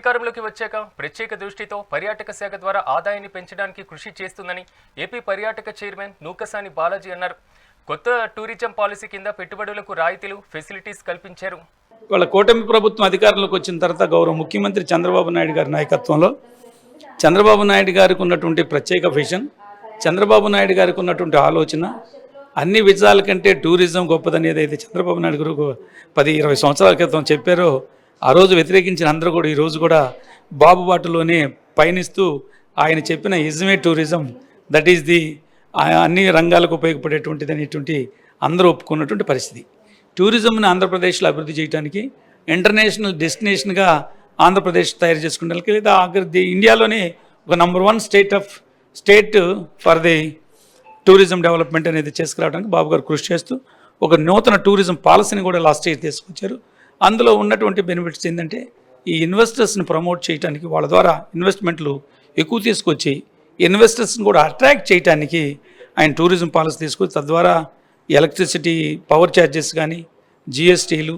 అధికారంలోకి వచ్చాక ప్రత్యేక దృష్టితో పర్యాటక శాఖ ద్వారా ఆదాయాన్ని పెంచడానికి కృషి చేస్తుందని ఏపీ పర్యాటక చైర్మన్ నూకసాని బాలాజీ అన్నారు. కొత్త టూరిజం పాలసీ కింద పెట్టుబడులకు రాయితీలు ఫెసిలిటీస్ కల్పించారు. వాళ్ళ కూటమి ప్రభుత్వం అధికారంలోకి వచ్చిన తర్వాత గౌరవ ముఖ్యమంత్రి చంద్రబాబు నాయుడు గారి నాయకత్వంలో చంద్రబాబు నాయుడు గారికి ఉన్నటువంటి ప్రత్యేక విజన్ చంద్రబాబు నాయుడు గారికి ఉన్నటువంటి ఆలోచన అన్ని విజయాల కంటే టూరిజం గొప్పదనేది అయితే చంద్రబాబు నాయుడు గారు పది ఇరవై సంవత్సరాల క్రితం చెప్పారో ఆ రోజు వ్యతిరేకించిన అందరూ కూడా ఈరోజు కూడా బాబు బాటలోనే పయనిస్తూ ఆయన చెప్పిన ఇజమే టూరిజం. దట్ ఈస్ ది అన్ని రంగాలకు ఉపయోగపడేటువంటిది అనేటువంటి అందరూ ఒప్పుకున్నటువంటి పరిస్థితి. టూరిజంని ఆంధ్రప్రదేశ్లో అభివృద్ధి చేయడానికి ఇంటర్నేషనల్ డెస్టినేషన్గా ఆంధ్రప్రదేశ్ తయారు చేసుకుంటానికి లేదా ది ఇండియాలోనే ఒక number one state of state for the tourism development అనేది చేసుకురావడానికి బాబు గారు కృషి చేస్తూ ఒక నూతన టూరిజం పాలసీని కూడా లాస్ట్ ఇయర్ తీసుకొచ్చారు. అందులో ఉన్నటువంటి బెనిఫిట్స్ ఏంటంటే ఈ ఇన్వెస్టర్స్ని ప్రమోట్ చేయడానికి వాళ్ళ ద్వారా ఇన్వెస్ట్మెంట్లు ఎక్కువ తీసుకొచ్చి ఇన్వెస్టర్స్ని కూడా అట్రాక్ట్ చేయడానికి ఆయన టూరిజం పాలసీ తీసుకొచ్చి తద్వారా ఎలక్ట్రిసిటీ పవర్ ఛార్జెస్ కానీ జిఎస్టీలు